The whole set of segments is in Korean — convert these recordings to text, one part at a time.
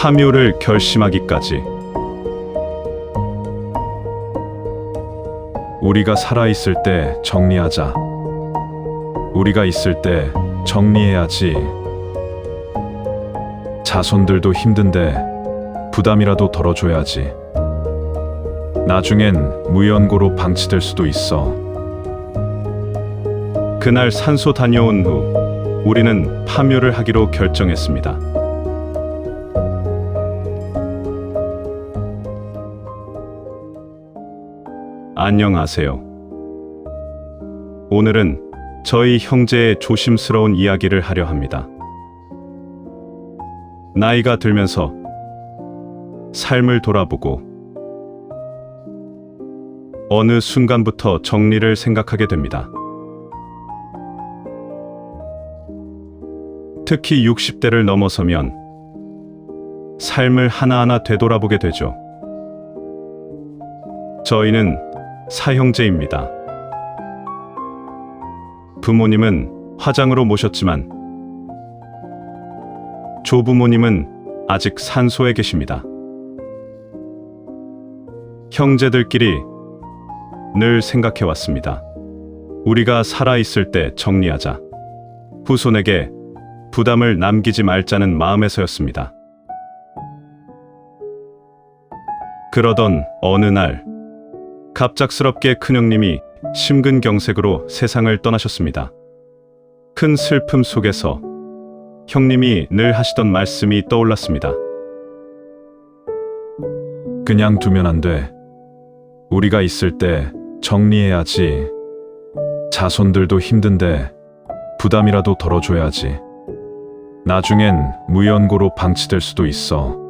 파묘를 결심하기까지 우리가 살아있을 때 정리하자. 우리가 있을 때 정리해야지. 자손들도 힘든데 부담이라도 덜어줘야지. 나중엔 무연고로 방치될 수도 있어. 그날 산소 다녀온 후 우리는 파묘를 하기로 결정했습니다. 안녕하세요. 오늘은 저희 형제의 조심스러운 이야기를 하려 합니다. 나이가 들면서 삶을 돌아보고 어느 순간부터 정리를 생각하게 됩니다. 특히 60대를 넘어서면 삶을 하나하나 되돌아보게 되죠. 저희는 사형제입니다. 부모님은 화장으로 모셨지만 조부모님은 아직 산소에 계십니다. 형제들끼리 늘 생각해 왔습니다. 우리가 살아있을 때 정리하자. 후손에게 부담을 남기지 말자는 마음에서였습니다. 그러던 어느 날, 갑작스럽게 큰형님이 심근경색으로 세상을 떠나셨습니다. 큰 슬픔 속에서 형님이 늘 하시던 말씀이 떠올랐습니다. 그냥 두면 안 돼. 우리가 있을 때 정리해야지. 자손들도 힘든데 부담이라도 덜어줘야지. 나중엔 무연고로 방치될 수도 있어.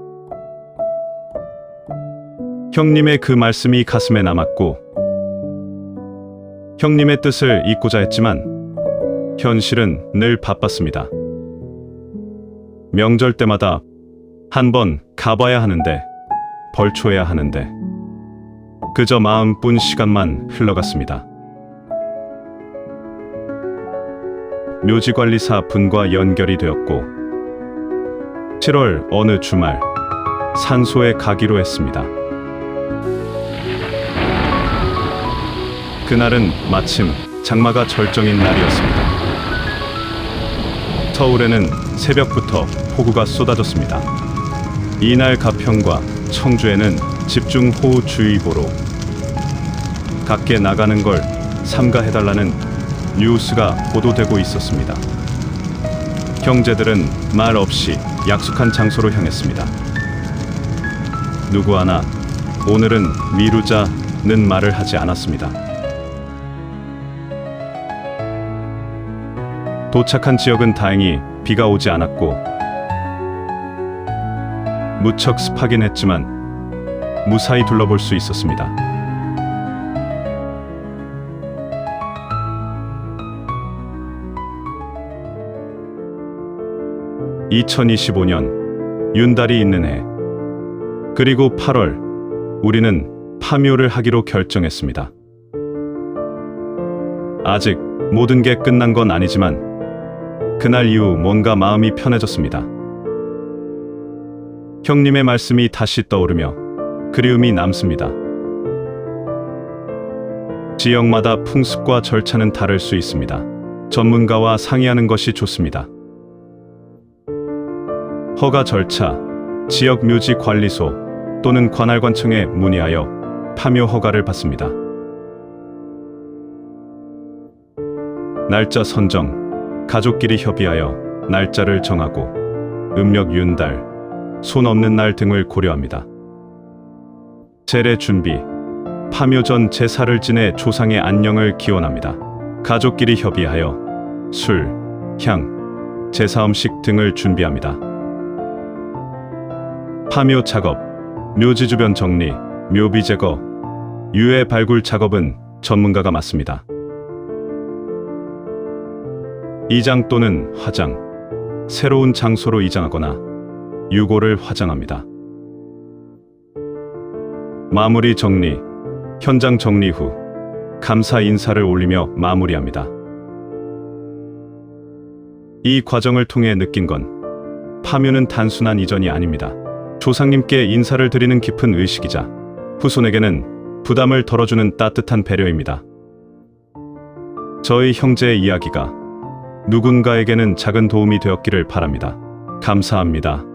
형님의 그 말씀이 가슴에 남았고, 형님의 뜻을 잊고자 했지만, 현실은 늘 바빴습니다. 명절 때마다 한 번 가봐야 하는데, 벌초해야 하는데, 그저 마음뿐 시간만 흘러갔습니다. 묘지관리사 분과 연결이 되었고, 7월 어느 주말, 산소에 가기로 했습니다. 그날은 마침 장마가 절정인 날이었습니다. 서울에는 새벽부터 폭우가 쏟아졌습니다. 이날 가평과 청주에는 집중호우주의보로 밖에 나가는 걸 삼가해달라는 뉴스가 보도되고 있었습니다. 형제들은 말 없이 약속한 장소로 향했습니다. 누구 하나 오늘은 미루자는 말을 하지 않았습니다. 도착한 지역은 다행히 비가 오지 않았고 무척 습하긴 했지만 무사히 둘러볼 수 있었습니다. (2025년) 윤달이 있는 해 그리고 8월 우리는 파묘를 하기로 결정했습니다. 아직 모든 게 끝난 건 아니지만 그날 이후 뭔가 마음이 편해졌습니다. 형님의 말씀이 다시 떠오르며 그리움이 남습니다. 지역마다 풍습과 절차는 다를 수 있습니다. 전문가와 상의하는 것이 좋습니다. 허가 절차, 지역 묘지 관리소 또는 관할관청에 문의하여 파묘 허가를 받습니다. 날짜 선정, 가족끼리 협의하여 날짜를 정하고 음력 윤달, 손 없는 날 등을 고려합니다. 제례 준비, 파묘 전 제사를 지내 조상의 안녕을 기원합니다. 가족끼리 협의하여 술, 향, 제사 음식 등을 준비합니다. 파묘 작업, 묘지 주변 정리, 묘비 제거, 유해 발굴 작업은 전문가가 맡습니다. 이장 또는 화장, 새로운 장소로 이장하거나 유골을 화장합니다. 마무리 정리, 현장 정리 후 감사 인사를 올리며 마무리합니다. 이 과정을 통해 느낀 건 파묘는 단순한 이전이 아닙니다. 조상님께 인사를 드리는 깊은 의식이자 후손에게는 부담을 덜어주는 따뜻한 배려입니다. 저희 형제의 이야기가 누군가에게는 작은 도움이 되었기를 바랍니다. 감사합니다.